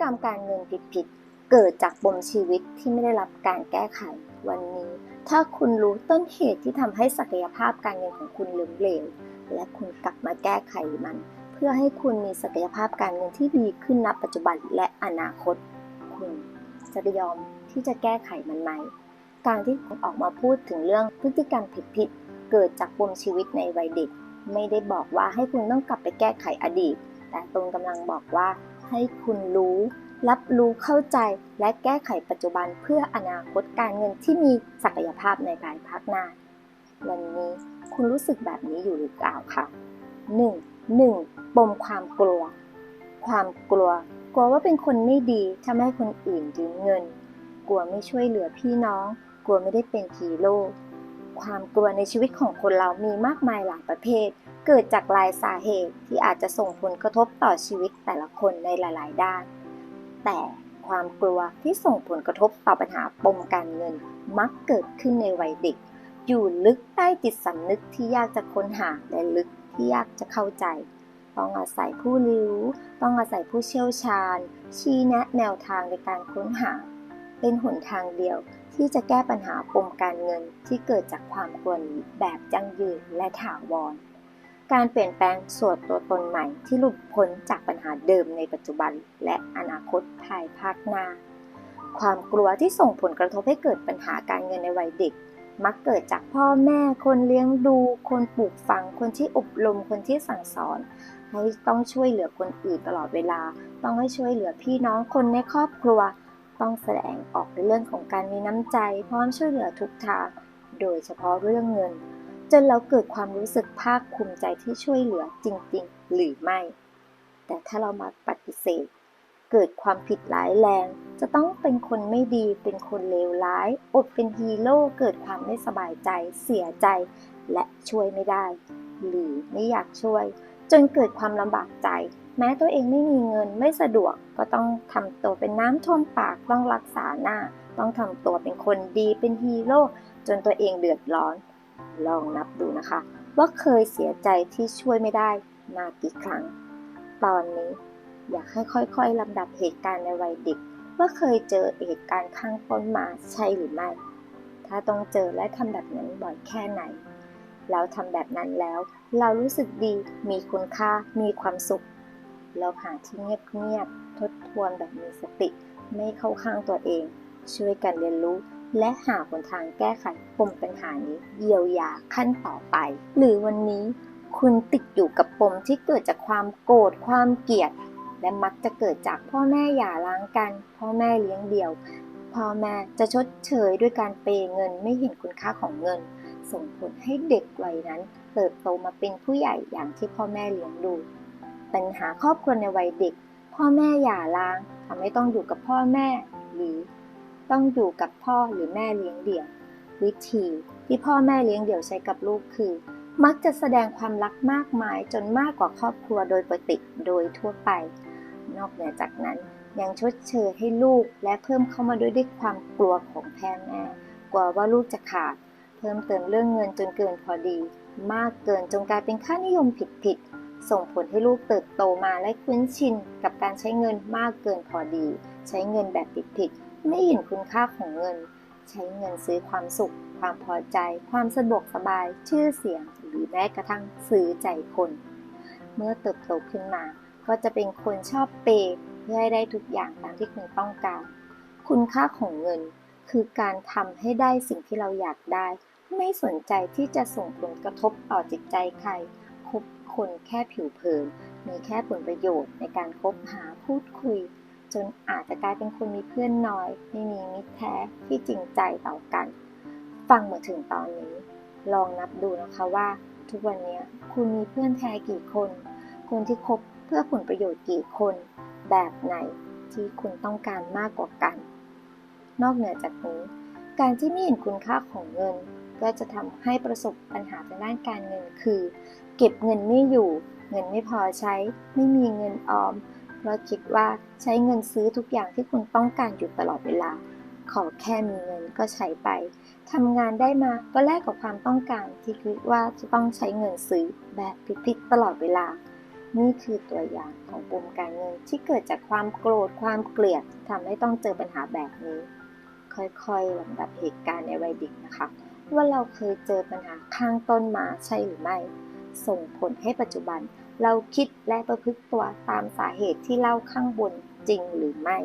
กรรมการเงินผิดๆ เกิดจากปมชีวิตที่ไม่ได้รับการแก้ไขวันนี้ ถ้าคุณรู้ต้นเหตุที่ทำให้ศักยภาพการเงินของคุณล้มเหลว และคุณกลับมาแก้ไขมัน เพื่อให้คุณมีศักยภาพการเงินที่ดีขึ้นณปัจจุบันและอนาคต คุณจะยอมที่จะแก้ไขมันไหม การที่คุณออกมาพูดถึงเรื่องพฤติกรรมผิดๆ เกิดจากปมชีวิตในวัยเด็ก ไม่ได้บอกว่าให้คุณต้องกลับไปแก้ไขอดีต แต่ตรงกำลังบอกว่า ให้คุณรู้ รับรู้เข้าใจและแก้ไขปัจจุบันเพื่ออนาคตการเงินที่มีศักยภาพในภายภาคหน้า วันนี้คุณรู้สึกแบบนี้อยู่หรือเปล่าคะ 1. 1. ปมความกลัว ความกลัว กลัวว่าเป็นคนไม่ดีทำให้คนอื่นยืมเงิน กลัวไม่ช่วยเหลือพี่น้อง กลัวไม่ได้เป็นฮีโร่ ความกลัวในชีวิตของคนเรามีมากมายหลายประเภท เกิดจากหลายสาเหตุที่อาจจะส่งผลกระทบต่อชีวิตแต่ละคนในหลาย ๆ ด้าน แต่ความกลัวที่ส่งผลกระทบต่อปัญหาปมการเงินมักเกิดขึ้นในวัยเด็ก อยู่ลึกใต้จิตสำนึกที่ยากจะค้นหาและลึกที่ยากจะเข้าใจ ต้องอาศัยผู้รู้ต้องอาศัยผู้เชี่ยวชาญ ชี้แนะแนวทางในการค้นหา เป็นหนทางเดียวที่จะแก้ปัญหาปมการเงินที่เกิดจากความกลัวนี้แบบยั่งยืนและถาวร การเปลี่ยนแปลงส่วนตัวตนใหม่ที่หลุดพ้นจากปัญหาเดิมในปัจจุบัน และอนาคตภายภาคหน้า ความกลัวที่ส่งผลกระทบให้เกิดปัญหาการเงินในวัยเด็ก มักเกิดจากพ่อแม่ คนเลี้ยงดู คนปลูกฝัง คนที่อบรม คนที่สั่งสอน ให้ต้องช่วยเหลือคนอื่นตลอดเวลา ต้องให้ช่วยเหลือพี่น้องคนในครอบครัว ต้องแสดงออกในเรื่องของการมีน้ำใจ พร้อมช่วยเหลือทุกทาง โดยเฉพาะเรื่องเงิน จนเราเกิดความรู้สึกภาคภูมิใจที่ช่วยเหลือจริง ๆ หรือไม่ แต่ถ้าเรามาปฏิเสธ เกิดความผิดร้ายแรง จะต้องเป็นคนไม่ดี เป็นคนเลวร้าย อดเป็นฮีโร่ เกิดความไม่สบายใจ เสียใจ และช่วยไม่ได้ หรือไม่อยากช่วย จนเกิดความลำบากใจ แม้ตัวเองไม่มีเงินไม่สะดวก ก็ต้องทำตัวเป็นน้ำท่วมปาก ต้องรักษาหน้า ต้องทำตัวเป็นคนดี เป็นฮีโร่ จนตัวเองเดือดร้อน ลองนับดูนะคะ ว่าเคยเสียใจที่ช่วยไม่ได้มากี่ครั้ง ตอนนี้อยากให้ค่อยๆลำดับเหตุการณ์ในวัยเด็ก ว่าเคยเจอเหตุการณ์ข้างต้นมาใช่หรือไม่ ถ้าต้องเจอและทำแบบนั้นบ่อยแค่ไหนแล้วทำแบบนั้นแล้ว เรารู้สึกดีมีคุณค่ามีความสุข เราหาที่เงียบๆทบทวนแบบมีสติ ไม่เข้าข้างตัวเอง ช่วยกันเรียนรู้ และหาหนทางแก้ไขปมปัญหานี้เยียวยาขั้นต่อไป หรือวันนี้คุณติดอยู่กับปมที่เกิดจากความโกรธความเกลียด และมักจะเกิดจากพ่อแม่หย่าร้างกัน พ่อแม่เลี้ยงเดี่ยว พ่อแม่จะชดเชยด้วยการเปย์เงินไม่เห็นคุณค่าของเงิน ส่งผลให้เด็กวัยนั้นเติบโตมาเป็นผู้ใหญ่อย่างที่พ่อแม่เลี้ยงดู ปัญหาครอบครัวในวัยเด็ก พ่อแม่หย่าร้างทำให้ต้องอยู่กับพ่อแม่หรือ ต้องอยู่กับพ่อหรือแม่เลี้ยงเดี่ยว วิธีที่พ่อแม่เลี้ยงเดี่ยวใช้กับลูกคือ มักจะแสดงความรักมากมายจนมากกว่าครอบครัวโดยปกติโดยทั่วไป นอกเหนือจากนั้นยังชดเชยให้ลูกและเพิ่มเข้ามาด้วยด้วยความกลัวของแพ่แม่กลัวว่าลูกจะขาด เพิ่มเติมเรื่องเงินจนเกินพอดี มากเกินจนกลายเป็นค่านิยมผิดๆส่งผลให้ลูกเติบโตมาและคุ้นชินกับการใช้เงินมากเกินพอดี ใช้เงินแบบผิดๆ ไม่เห็นคุณค่าของเงิน ใช้เงินซื้อความสุข ความพอใจ ความสะดวกสบาย ชื่อเสียง หรือแม้กระทั่งซื้อใจคน เมื่อเติบโตขึ้นมา ก็จะเป็นคนชอบเปย์เพื่อให้ได้ทุกอย่างตามที่คุณต้องการ คุณค่าของเงิน คือการทำให้ได้สิ่งที่เราอยากได้ ไม่สนใจที่จะส่งผลกระทบต่อจิตใจใครคบคนแค่ผิวเผิน มีแค่ผลประโยชน์ในการคบหาพูดคุย จนอาจจะกลายเป็นคนมีเพื่อนน้อย ไม่มีมิตรแท้ที่จริงใจต่อกัน ฟังมาถึงตอนนี้ ลองนับดูนะคะว่า ทุกวันนี้คุณมีเพื่อนแท้กี่คน คนที่คบเพื่อผลประโยชน์กี่คน แบบไหนที่คุณต้องการมากกว่ากัน นอกเหนือจากนี้ การที่ไม่เห็นคุณค่าของเงิน ก็จะทำให้ประสบปัญหาทางด้านการเงินคือ เก็บเงินไม่อยู่ เงินไม่พอใช้ ไม่มีเงินออม เพราะคิดว่าใช้เงินซื้อทุกอย่างที่คุณต้องการอยู่ตลอดเวลา ขอแค่มีเงินก็ใช้ไปทำงานได้มาก็แลกกับความต้องการที่คิดว่าจะต้องใช้เงินซื้อแบบผิดๆตลอดเวลา นี่คือตัวอย่างของปมการเงินที่เกิดจากความโกรธความเกลียดทำให้ต้องเจอปัญหาแบบนี้ ค่อยๆลำดับเหตุการณ์ในวัยเด็กนะคะว่าเราเคยเจอปัญหาข้างต้นมาใช่หรือไม่ ส่งผลให้ปัจจุบัน เราคิดและประพฤติตัวตามสาเหตุที่เล่าข้างบนจริงหรือไม่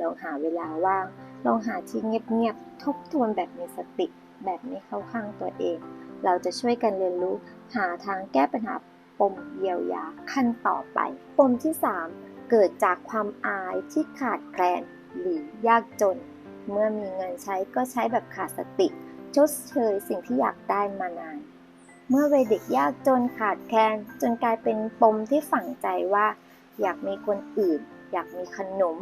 ลองหาเวลาว่าง ลองหาที่เงียบๆ ทบทวนแบบมีสติ แบบไม่เข้าข้างตัวเอง เราจะช่วยกันเรียนรู้ หาทางแก้ปัญหาปมเยียวยาขั้นต่อไป ปมที่ 3 เกิดจากความอายที่ขาดแคลนหรือยากจน เมื่อมีเงินใช้ก็ใช้แบบขาดสติ ชดเชยสิ่งที่อยากได้มานาน เมื่อวัยเด็กยากจนขาดแคลนจนกลายเป็นปมที่ฝังใจว่า อยากมีคนอื่น อยากมีขนม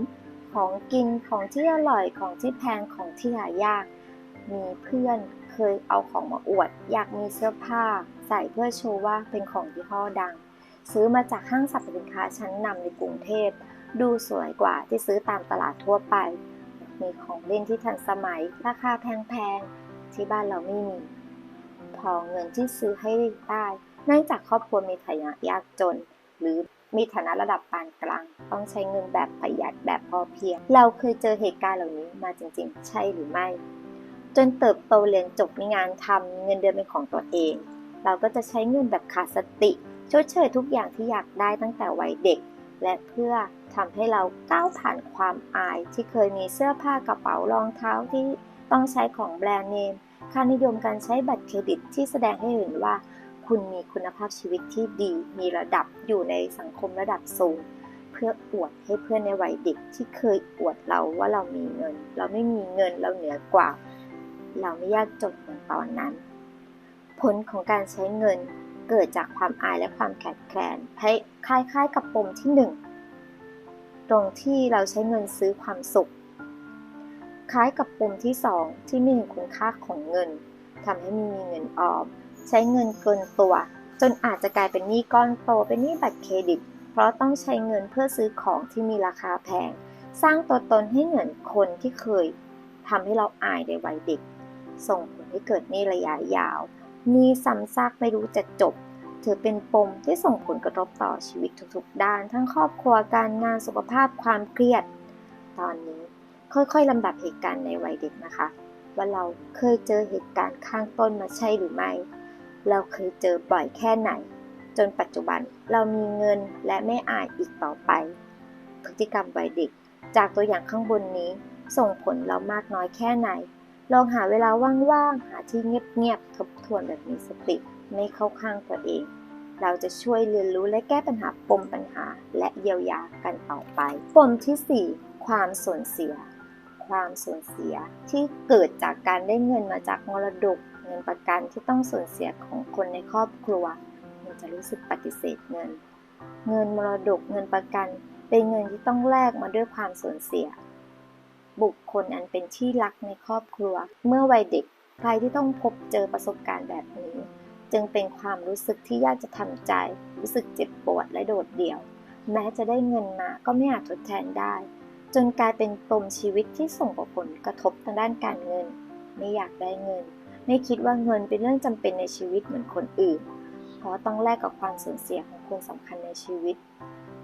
ของกินของที่อร่อยของที่แพงของที่หายาก มีเพื่อนเคยเอาของมาอวด อยากมีเสื้อผ้า ใส่เพื่อโชว์ว่าเป็นของยี่ห้อดัง ซื้อมาจากห้างสรรพสินค้าชั้นนำในกรุงเทพ ดูสวยกว่าที่ซื้อตามตลาดทั่วไป มีของเล่นที่ทันสมัยราคาแพงๆที่บ้านเราไม่มี พอเงินที่ซื้อให้ได้ เนื่องจากครอบครัวมีฐานะยากจน หรือมีฐานะระดับปานกลาง ต้องใช้เงินแบบประหยัดแบบพอเพียง เราเคยเจอเหตุการณ์เหล่านี้มาจริงๆ ใช่หรือไม่ จนเติบโตเรียนจบมีงานทำมีเงินเดือนเป็นของตัวเอง เราก็จะใช้เงินแบบขาดสติชดเชยทุกอย่างที่อยากได้ตั้งแต่วัยเด็ก และเพื่อทำให้เราก้าวผ่านความอายที่เคยมีเสื้อผ้ากระเป๋ารองเท้าที่ต้องใช้ของแบรนด์เนม ค่านิยมการใช้บัตรเครดิตที่แสดงให้เห็นว่า คุณมีคุณภาพชีวิตที่ดี มีระดับอยู่ในสังคมระดับสูง เพื่ออวดให้เพื่อนในวัยเด็กที่เคยอวดเราว่าเรามีเงิน เราไม่มีเงินเราเหนือกว่า เราไม่ยากจนเหมือนตอนนั้น ผลของการใช้เงินเกิดจากความอายและความแขกแคลนคล้ายๆกับปมที่หนึ่งตรงที่เราใช้เงินซื้อความสุข คล้ายกับปุ่มที่สองที่ไม่เห็นคุณค่าของเงินทำให้ม่มีเงินออม ใช้เงินเกินตัว จนอาจจะกลายเป็นหนี้ก้อนโตเป็นหนี้บัตรเครดิต เพราะต้องใช้เงินเพื่อซื้อของที่มีราคาแพง สร้างตัวตนให้เหมือนคนที่เคยทำให้เราอายในวัยเด็ก ส่งผลให้เกิดหนี้ระยะยาวหนี้ซ้ำซากไม่รู้จะจบ ถือเป็นปมที่ส่งผลกระทบต่อชีวิตทุกๆ ด้าน ทั้งครอบครัวการงานสุขภาพความเครียด ตอนนี้ ค่อยๆลำดับเหตุการณ์ในวัยเด็กนะคะ ว่าเราเคยเจอเหตุการณ์ข้างต้นมาใช่หรือไม่ เราเคยเจอบ่อยแค่ไหน จนปัจจุบันเรามีเงินและไม่อายอีกต่อไป พฤติกรรมวัยเด็ก จากตัวอย่างข้างบนนี้ ส่งผลเรามากน้อยแค่ไหน ลองหาเวลาว่างๆหาที่เงียบๆทบทวนแบบมีสติไม่เข้าข้างตัวเองเราจะช่วยเรียนรู้และแก้ปัญหาปมปัญหา และเยียวยากันต่อไป ปมที่ 4 ความสูญเสีย ความสูญเสียที่เกิดจากการได้เงินมาจากมรดกเงินประกันที่ต้องสูญเสียของคนในครอบครัว มันจะรู้สึกปฏิเสธเงิน เงินมรดกเงินประกัน เป็นเงินที่ต้องแลกมาด้วยความสูญเสีย บุคคลอันเป็นที่รักในครอบครัว เมื่อวัยเด็กใครที่ต้องพบเจอประสบการณ์แบบนี้ จึงเป็นความรู้สึกที่ยากจะทำใจ รู้สึกเจ็บปวดและโดดเดี่ยว แม้จะได้เงินมาก็ไม่อาจทดแทนได้ จนกลายเป็นปมชีวิตที่ส่งผลกระทบทางด้านการเงิน ไม่อยากได้เงิน ไม่คิดว่าเงินเป็นเรื่องจำเป็นในชีวิตเหมือนคนอื่น เพราะต้องแลกกับความสูญเสียของคนสำคัญในชีวิต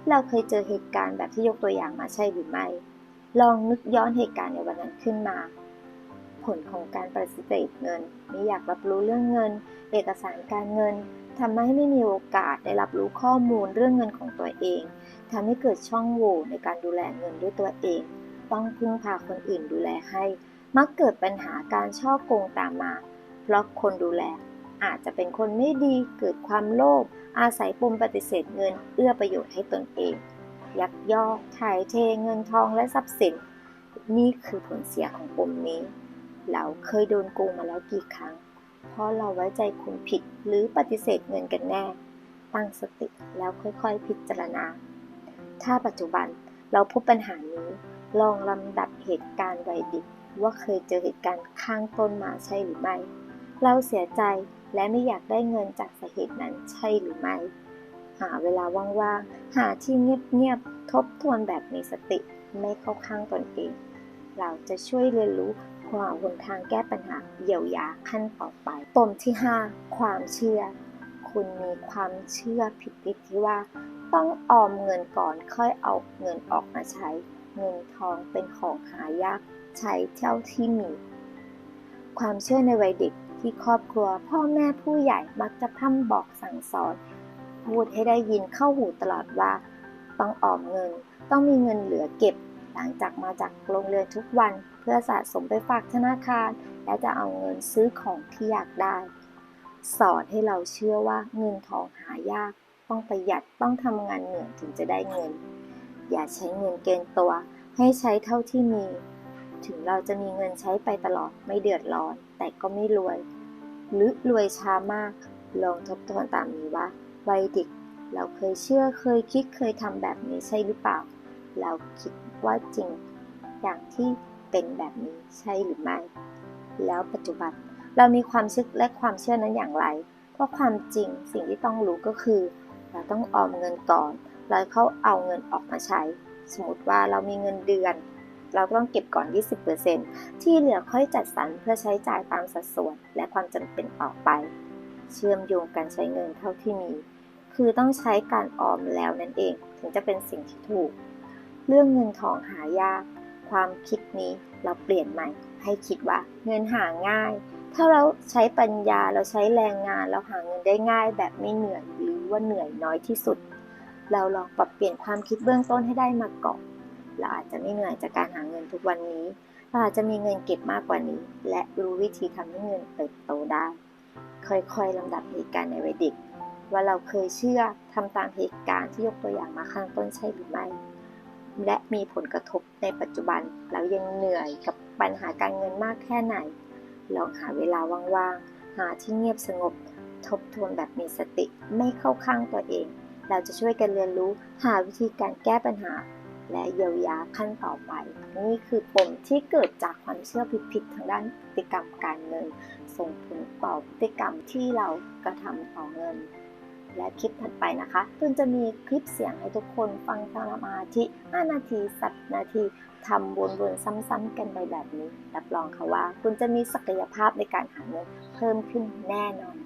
เราเคยเจอเหตุการณ์แบบที่ยกตัวอย่างมาใช่หรือไม่ ลองนึกย้อนเหตุการณ์ในวันนั้นขึ้นมา ผลของการปฏิเสธเงิน ไม่อยากรับรู้เรื่องเงิน เอกสารการเงินทำให้ไม่มีโอกาสได้รับรู้ข้อมูลเรื่องเงินของตัวเอง ทำให้เกิดช่องโหว่ในการดูแลเงินด้วยตัวเอง ต้องพึ่งพาคนอื่นดูแลให้ มักเกิดปัญหาการช่อโกงตามมา เพราะคนดูแล อาจจะเป็นคนไม่ดีเกิดความโลภอาศัยปมปฏิเสธเงิน เอื้อประโยชน์ให้ตนเอง ยักยอกถ่ายเทเงินทองและทรัพย์สิน นี่คือผลเสียของปมนี้ เราเคยโดนโกงมาแล้วกี่ครั้ง เพราะเราไว้ใจคนผิดหรือปฏิเสธเงินกันแน่ ตั้งสติแล้วค่อยๆ พิจารณา ถ้าปัจจุบันเราพบปัญหานี้ ลองลำดับเหตุการณ์วัยเด็กว่าเคยเจอเหตุการณ์ข้างต้นมาใช่หรือไม่ เราเสียใจและไม่อยากได้เงินจากสาเหตุนั้นใช่หรือไม่ หาเวลาว่างๆ หาที่เงียบๆ ทบทวนแบบมีสติ ไม่เข้าข้างตนเอง เราจะช่วยเรียนรู้หาหนทางแก้ปัญหาเยียวยาขั้นต่อไป ปมที่ 5 ความเชื่อ คุณมีความเชื่อผิดๆที่ว่า ต้องออมเงินก่อนค่อยเอาเงินออกมาใช้ เงินทองเป็นของหายากใช้เท่าที่มี ความเชื่อในวัยเด็กที่ครอบครัวพ่อแม่ผู้ใหญ่มักจะพ่ำบอกสั่งสอน พูดให้ได้ยินเข้าหูตลอดว่า ต้องออมเงิน ต้องมีเงินเหลือเก็บ หลังจากมาจากโรงเรียนทุกวัน เพื่อสะสมไปฝากธนาคาร และจะเอาเงินซื้อของที่อยากได้ สอนให้เราเชื่อว่าเงินทองหายาก ต้องประหยัดต้องทำงานเหนื่อยถึงจะได้เงิน อย่าใช้เงินเกินตัว ให้ใช้เท่าที่มี ถึงเราจะมีเงินใช้ไปตลอดไม่เดือดร้อน แต่ก็ไม่รวย หรือรวยช้ามาก ลองทบทวนตามนี้ว่าวัยเด็กเราเคยเชื่อเคยคิดเคยทำแบบนี้ใช่หรือเปล่า เราคิดว่าจริง อย่างที่เป็นแบบนี้ใช่หรือไม่ แล้วปัจจุบันเรามีความเชื่อและความเชื่อนั้นอย่างไร เพราะความจริงสิ่งที่ต้องรู้ก็คือ เราต้องออมเงินก่อนแล้วเขาเอาเงินออกมาใช้ สมมติว่าเรามีเงินเดือน เราก็ต้องเก็บก่อน 20%ที่เหลือค่อยจัดสรรเพื่อใช้จ่ายตามสัดส่วนและความจำเป็นต่อไป เชื่อมโยงการใช้เงินเท่าที่มี คือต้องใช้การออมแล้วนั่นเอง ถึงจะเป็นสิ่งที่ถูก เรื่องเงินทองหายาก ความคิดนี้เราเปลี่ยนใหม่ ให้คิดว่าเงินหาง่าย ถ้าเราใช้ปัญญาเราใช้แรงงานเราหาเงินได้ง่ายแบบไม่เหนื่อยหรือ ว่าเหนื่อยน้อยที่สุด เราลองปรับเปลี่ยนความคิดเบื้องต้นให้ได้มาก่อนเราอาจจะไม่เหนื่อยจากการหาเงินทุกวันนี้เราอาจจะมีเงินเก็บมากกว่านี้ และรู้วิธีทำให้เงินเติบโตได้ ค่อยๆลำดับเหตุการณ์ในวัยเด็ก ว่าเราเคยเชื่อทำตามเหตุการณ์ที่ยกตัวอย่างมาข้างต้นใช่หรือไม่ และมีผลกระทบในปัจจุบัน เรายังเหนื่อยกับปัญหาการเงินมากแค่ไหน ลองหาเวลาว่างๆ หาที่เงียบสงบ ทบทวนแบบมีสติไม่เข้าข้างตัวเอง เราจะช่วยกันเรียนรู้หาวิธีการแก้ปัญหา และเยียวยาขั้นต่อไป นี่คือปมที่เกิดจากความเชื่อผิดๆทางด้านพฤติกรรมการเงิน ส่งผลต่อพฤติกรรมที่เรากระทำต่อเงิน และคลิปถัดไปนะคะตุนจะมีคลิปเสียงให้ทุกคนฟังสมาธิ5นาที10นาทีทำวนๆซ้ำๆกันไปแบบนี้ รับรองค่ะว่า คุณจะมีศักยภาพในการหาเงินเพิ่มขึ้นแน่นอน